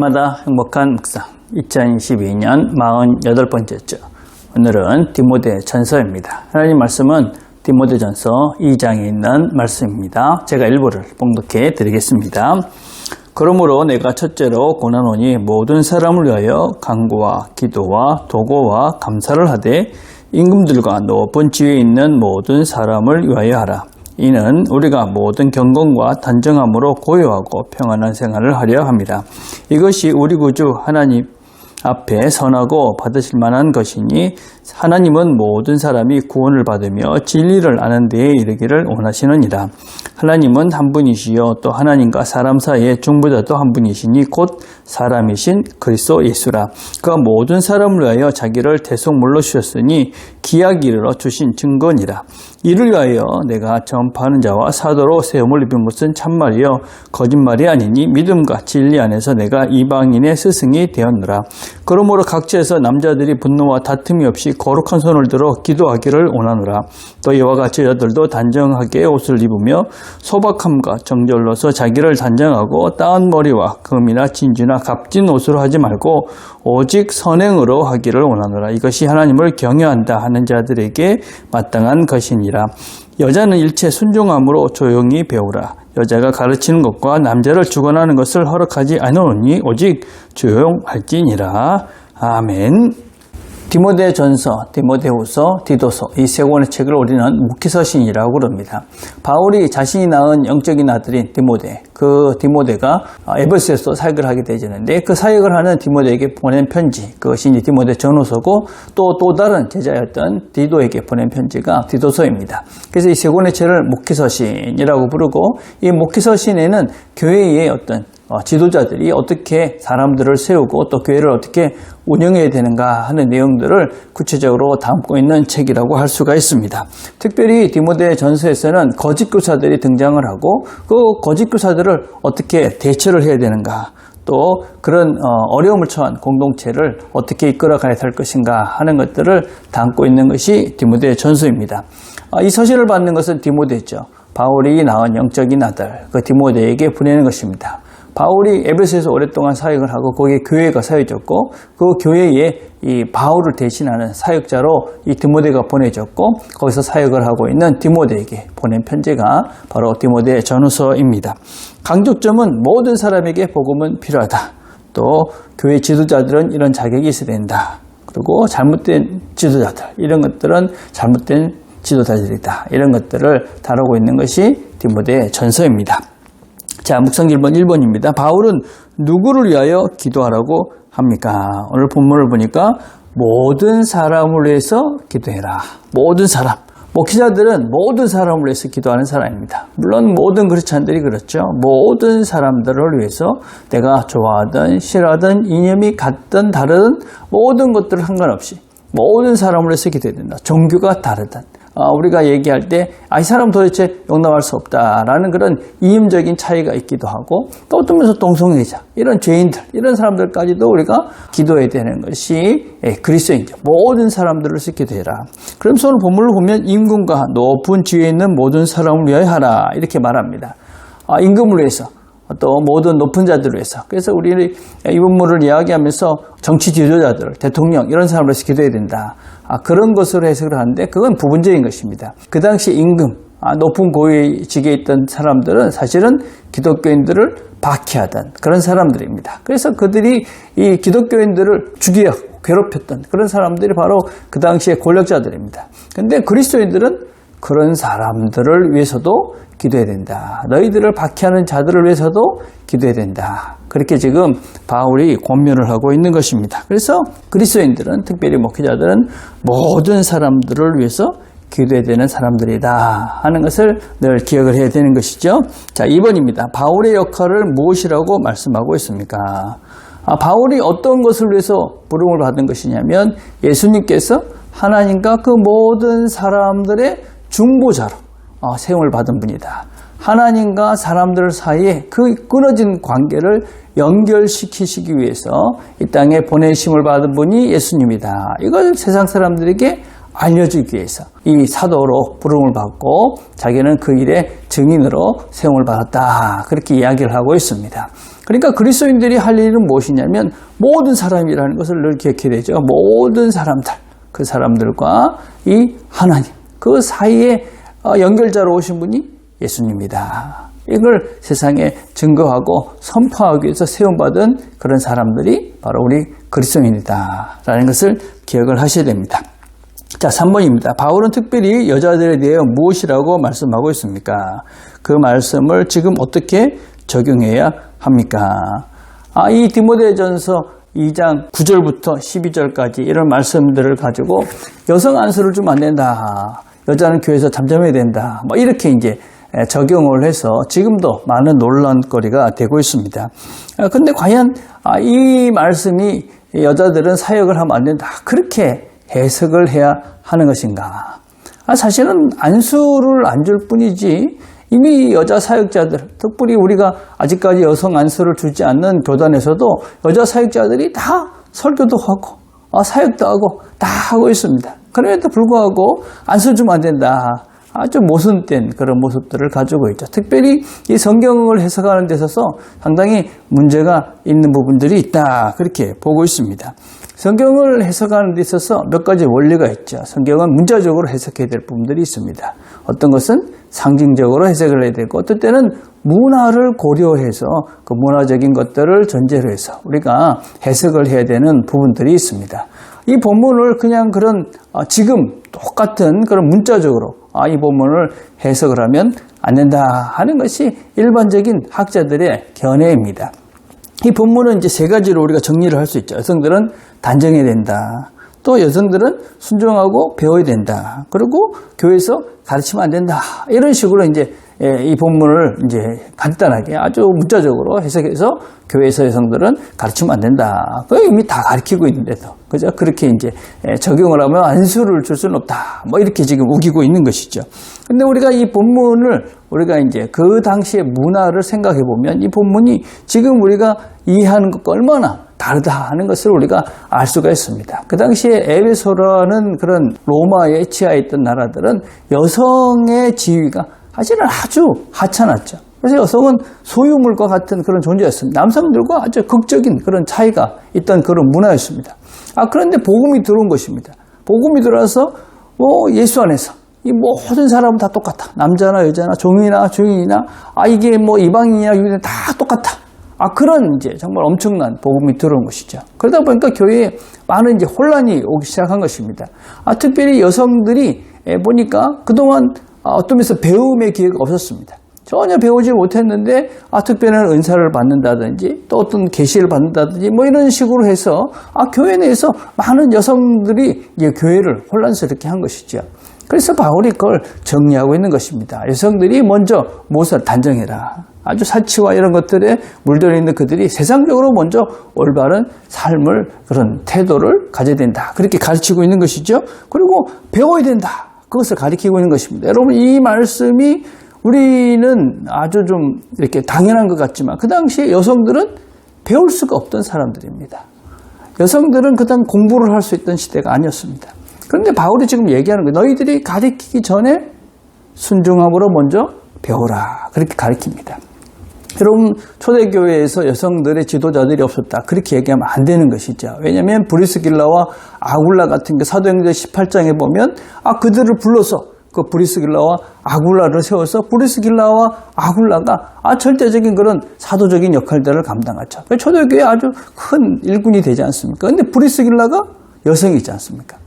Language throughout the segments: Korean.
날마다 행복한 묵상 2022년 48번째죠. 오늘은 디모데 전서입니다. 하나님 말씀은 디모데 전서 2장에 있는 말씀입니다. 제가 일부를 봉독해 드리겠습니다. 그러므로 내가 첫째로 고난오니 모든 사람을 위하여 강구와 기도와 도고와 감사를 하되 임금들과 높은 지위에 있는 모든 사람을 위하여 하라. 이는 우리가 모든 경건과 단정함으로 고요하고 평안한 생활을 하려 합니다. 이것이 우리 구주 하나님 앞에 선하고 받으실 만한 것이니 하나님은 모든 사람이 구원을 받으며 진리를 아는 데에 이르기를 원하시느니라. 하나님은 한 분이시요 또 하나님과 사람 사이에 중보자 도 한 분이시니 곧 사람이신 그리스도 예수라. 그가 모든 사람을 위하여 자기를 대속물로 주셨으니 기약 이르러 주신 증거니라. 이를 위하여 내가 전파하는 자와 사도로 세움을 입은 것은 참말이요 거짓말이 아니니 믿음과 진리 안에서 내가 이방인의 스승이 되었노라. 그러므로 각지에서 남자들이 분노와 다툼이 없이 거룩한 손을 들어 기도하기를 원하노라. 또 이와 같이 여들도 단정하게 옷을 입으며 소박함과 정절로서 자기를 단정하고 따은 머리와 금이나 진주나 값진 옷으로 하지 말고 오직 선행으로 하기를 원하노라. 이것이 하나님을 경외한다 하는 자들에게 마땅한 것이니라. 여자는 일체 순종함으로 조용히 배우라. 여자가 가르치는 것과 남자를 주관하는 것을 허락하지 않으니 오직 조용할지니라. 아멘. 디모데 전서, 디모데후서, 디도서 이 세 권의 책을 우리는 묵히서신이라고 그럽니다. 바울이 자신이 낳은 영적인 아들인 디모데, 그 디모데가 에베소에서 사역을 하게 되지는데 그 사역을 하는 디모데에게 보낸 편지, 그것이 디모데 전후서고 또 또 다른 제자였던 디도에게 보낸 편지가 디도서입니다. 그래서 이 세 권의 책을 묵히서신이라고 부르고 이 묵히서신에는 교회의 어떤 어, 지도자들이 어떻게 사람들을 세우고 또 교회를 어떻게 운영해야 되는가 하는 내용들을 구체적으로 담고 있는 책이라고 할 수가 있습니다. 특별히 디모데 전서에서는 거짓 교사들이 등장을 하고 그 거짓 교사들을 어떻게 대처를 해야 되는가 또 그런 어, 어려움을 처한 공동체를 어떻게 이끌어가야 될 것인가 하는 것들을 담고 있는 것이 디모데 전서입니다. 아, 이 서신을 받는 것은 디모데죠. 바울이 낳은 영적인 아들 그 디모데에게 보내는 것입니다. 바울이 에베소에서 오랫동안 사역을 하고 거기에 교회가 세워졌고 그 교회에 이 바울을 대신하는 사역자로 이 디모데가 보내졌고 거기서 사역을 하고 있는 디모데에게 보낸 편지가 바로 디모데 전후서입니다. 강조점은 모든 사람에게 복음은 필요하다. 또 교회 지도자들은 이런 자격이 있어야 된다. 그리고 잘못된 지도자들 이런 것들은 잘못된 지도자들이다. 이런 것들을 다루고 있는 것이 디모데 전서입니다. 자, 묵상 1번 1번입니다. 바울은 누구를 위하여 기도하라고 합니까? 오늘 본문을 보니까 모든 사람을 위해서 기도해라. 모든 사람. 목회자들은 모든 사람을 위해서 기도하는 사람입니다. 물론 모든 크리스찬들이 그렇죠. 모든 사람들을 위해서 내가 좋아하든 싫어하든 이념이 같든 다르든 모든 것들 을 상관없이 모든 사람을 위해서 기도해야 된다. 종교가 다르든 어, 우리가 얘기할 때, 아, 이 사람 도대체 용납할 수 없다라는 그런 이임적인 차이가 있기도 하고, 또 어떤 면에서 동성애자, 이런 죄인들, 이런 사람들까지도 우리가 기도해야 되는 것이 예, 그리스도인죠. 모든 사람들을 기도해라. 그러면서 오늘 본문을 보면 임금과 높은 지위에 있는 모든 사람을 위하여 하라. 이렇게 말합니다. 아, 임금을 위해서. 또 모든 높은 자들을 위해서. 그래서 우리 이 본문을 이야기하면서 정치 지도자들, 대통령 이런 사람을 위해서 기도해야 된다. 아, 그런 것으로 해석을 하는데 그건 부분적인 것입니다. 그 당시 임금, 아, 높은 고위직에 있던 사람들은 사실은 기독교인들을 박해하던 그런 사람들입니다. 그래서 그들이 이 기독교인들을 죽여 괴롭혔던 그런 사람들이 바로 그 당시의 권력자들입니다. 근데 그리스도인들은 그런 사람들을 위해서도 기도해야 된다. 너희들을 박해하는 자들을 위해서도 기도해야 된다. 그렇게 지금 바울이 권면을 하고 있는 것입니다. 그래서 그리스도인들은 특별히 목회자들은 모든 사람들을 위해서 기도해야 되는 사람들이다 하는 것을 늘 기억을 해야 되는 것이죠. 자, 2번입니다. 바울의 역할을 무엇이라고 말씀하고 있습니까? 아, 바울이 어떤 것을 위해서 부름을 받은 것이냐면 예수님께서 하나님과 그 모든 사람들의 중보자로 어, 세움을 받은 분이다. 하나님과 사람들 사이에 그 끊어진 관계를 연결시키시기 위해서 이 땅에 보내심을 받은 분이 예수님이다. 이걸 세상 사람들에게 알려주기 위해서 이 사도로 부름을 받고 자기는 그 일의 증인으로 세움을 받았다. 그렇게 이야기를 하고 있습니다. 그러니까 그리스도인들이 할 일은 무엇이냐면 모든 사람이라는 것을 늘 기억해야 되죠. 모든 사람들, 그 사람들과 이 하나님, 그 사이에 어, 연결자로 오신 분이 예수님이다. 이걸 세상에 증거하고 선포하기 위해서 세움받은 그런 사람들이 바로 우리 그리스도인이다. 라는 것을 기억을 하셔야 됩니다. 자, 3번입니다. 바울은 특별히 여자들에 대해 무엇이라고 말씀하고 있습니까? 그 말씀을 지금 어떻게 적용해야 합니까? 아, 이 디모데전서 2장 9절부터 12절까지 이런 말씀들을 가지고 여성 안수를 주면 안 된다. 여자는 교회에서 잠잠해야 된다. 뭐 이렇게 이제 적용을 해서 지금도 많은 논란거리가 되고 있습니다. 아, 근데 과연 아, 이 말씀이 여자들은 사역을 하면 안 된다. 그렇게 해석을 해야 하는 것인가? 아, 사실은 안수를 안 줄 뿐이지 이미 여자 사역자들, 특별히 우리가 아직까지 여성 안수를 주지 않는 교단에서도 여자 사역자들이 다 설교도 하고 아, 사역도 하고 다 하고 있습니다. 그럼에도 불구하고 안수 주면 안 된다. 아주 모순된 그런 모습들을 가지고 있죠. 특별히 이 성경을 해석하는 데 있어서 상당히 문제가 있는 부분들이 있다. 그렇게 보고 있습니다. 성경을 해석하는 데 있어서 몇 가지 원리가 있죠. 성경은 문자적으로 해석해야 될 부분들이 있습니다. 어떤 것은 상징적으로 해석을 해야 되고 어떤 때는 문화를 고려해서 그 문화적인 것들을 전제로 해서 우리가 해석을 해야 되는 부분들이 있습니다. 이 본문을 그냥 그런 어, 지금 똑같은 그런 문자적으로 아, 이 본문을 해석을 하면 안 된다 하는 것이 일반적인 학자들의 견해입니다. 이 본문은 이제 세 가지로 우리가 정리를 할 수 있죠. 여성들은 단정해야 된다. 또 여성들은 순종하고 배워야 된다. 그리고 교회에서 가르치면 안 된다. 이런 식으로 이제 예, 이 본문을 이제 간단하게 아주 문자적으로 해석해서 교회에서 여성들은 가르치면 안 된다. 그 이미 다 가르치고 있는데도. 그죠? 그렇게 이제 예, 적용을 하면 안수를 줄 수는 없다. 뭐 이렇게 지금 우기고 있는 것이죠. 근데 우리가 이 본문을 우리가 이제 그 당시의 문화를 생각해 보면 이 본문이 지금 우리가 이해하는 것과 얼마나 다르다 하는 것을 우리가 알 수가 있습니다. 그 당시에 에베소라는 그런 로마에 치하에 있던 나라들은 여성의 지위가 사실은 아주 하찮았죠. 그래서 여성은 소유물과 같은 그런 존재였습니다. 남성들과 아주 극적인 그런 차이가 있던 그런 문화였습니다. 아, 그런데 복음이 들어온 것입니다. 복음이 들어와서 뭐 예수 안에서 이 모든 사람은 다 똑같아. 남자나 여자나 종이나 주인이나 아 이게 뭐 이방인이나 유대나 다 똑같아. 아 그런 이제 정말 엄청난 복음이 들어온 것이죠. 그러다 보니까 교회에 많은 이제 혼란이 오기 시작한 것입니다. 아 특별히 여성들이 보니까 그동안 어떤 면에서 배움의 기회가 없었습니다. 전혀 배우지 못했는데 아 특별한 은사를 받는다든지 또 어떤 계시를 받는다든지 뭐 이런 식으로 해서 아 교회 내에서 많은 여성들이 이제 교회를 혼란스럽게 한 것이죠. 그래서 바울이 그걸 정리하고 있는 것입니다. 여성들이 먼저 무엇을 단정해라. 아주 사치와 이런 것들에 물들어 있는 그들이 세상적으로 먼저 올바른 삶을 그런 태도를 가져야 된다. 그렇게 가르치고 있는 것이죠. 그리고 배워야 된다. 그것을 가리키고 있는 것입니다. 여러분 이 말씀이 우리는 아주 좀 이렇게 당연한 것 같지만 그 당시에 여성들은 배울 수가 없던 사람들입니다. 여성들은 그당 공부를 할 수 있던 시대가 아니었습니다. 그런데 바울이 지금 얘기하는 거예요. 너희들이 가르치기 전에 순종함으로 먼저 배우라. 그렇게 가르칩니다. 여러분 초대교회에서 여성들의 지도자들이 없었다. 그렇게 얘기하면 안 되는 것이죠. 왜냐하면 브리스길라와 아굴라 같은 게 사도행전 18장에 보면 아 그들을 불러서 그 브리스길라와 아굴라를 세워서 브리스길라와 아굴라가 아 절대적인 그런 사도적인 역할들을 감당하죠. 초대교회 아주 큰 일꾼이 되지 않습니까? 근데 브리스길라가 여성이지 않습니까?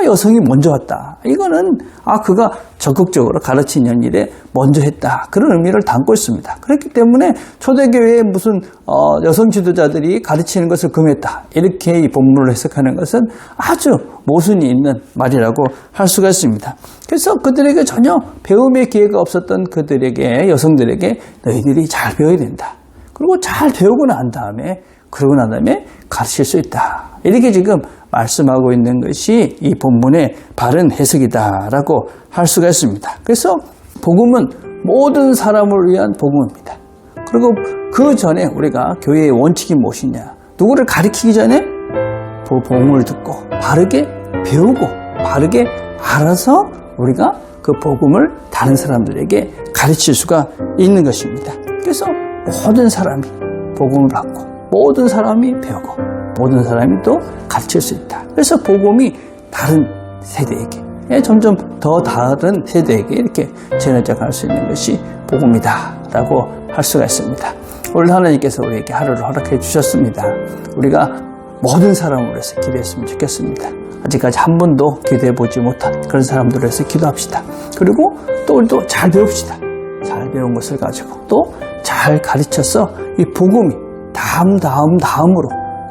아, 여성이 먼저 왔다. 이거는 아 그가 적극적으로 가르치는 일에 먼저 했다. 그런 의미를 담고 있습니다. 그렇기 때문에 초대교회의 무슨 어, 여성 지도자들이 가르치는 것을 금했다. 이렇게 이 본문을 해석하는 것은 아주 모순이 있는 말이라고 할 수가 있습니다. 그래서 그들에게 전혀 배움의 기회가 없었던 그들에게 여성들에게 너희들이 잘 배워야 된다. 그리고 잘 배우고 난 다음에 그러고 난 다음에 가르칠 수 있다. 이렇게 지금 말씀하고 있는 것이 이 본문의 바른 해석이다라고 할 수가 있습니다. 그래서 복음은 모든 사람을 위한 복음입니다. 그리고 그 전에 우리가 교회의 원칙이 무엇이냐? 누구를 가리키기 전에 복음을 듣고 바르게 배우고 바르게 알아서 우리가 그 복음을 다른 사람들에게 가르칠 수가 있는 것입니다. 그래서 모든 사람이 복음을 받고 모든 사람이 배우고 모든 사람이 또 가르칠 수 있다. 그래서 복음이 다른 세대에게 예, 점점 더 다른 세대에게 이렇게 전해져 갈 수 있는 것이 복음이다라고 할 수가 있습니다. 오늘 하나님께서 우리에게 하루를 허락해 주셨습니다. 우리가 모든 사람을 위해서 기도했으면 좋겠습니다. 아직까지 한 번도 기도해 보지 못한 그런 사람들을 위해서 기도합시다. 그리고 또 우리도 잘 배웁시다. 잘 배운 것을 가지고 또 잘 가르쳐서 이 복음이 다음 다음 다음으로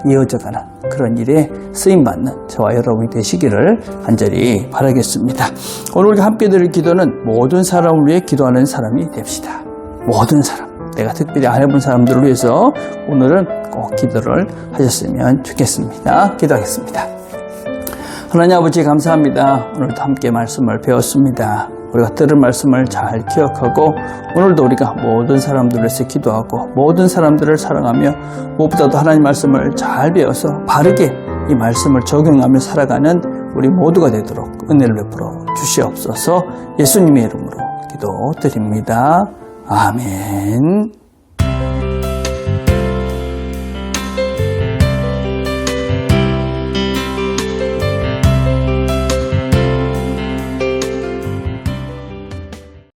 이어져가는 그런 일에 쓰임 받는 저와 여러분이 되시기를 간절히 바라겠습니다. 오늘 우리가 함께 드릴 기도는 모든 사람을 위해 기도하는 사람이 됩시다. 모든 사람. 내가 특별히 안 해본 사람들을 위해서 오늘은 꼭 기도를 하셨으면 좋겠습니다. 기도하겠습니다. 하나님 아버지 감사합니다. 오늘도 함께 말씀을 배웠습니다. 우리가 들은 말씀을 잘 기억하고 오늘도 우리가 모든 사람들을 위해서 기도하고 모든 사람들을 사랑하며 무엇보다도 하나님 말씀을 잘 배워서 바르게 이 말씀을 적용하며 살아가는 우리 모두가 되도록 은혜를 베풀어 주시옵소서 예수님의 이름으로 기도드립니다. 아멘.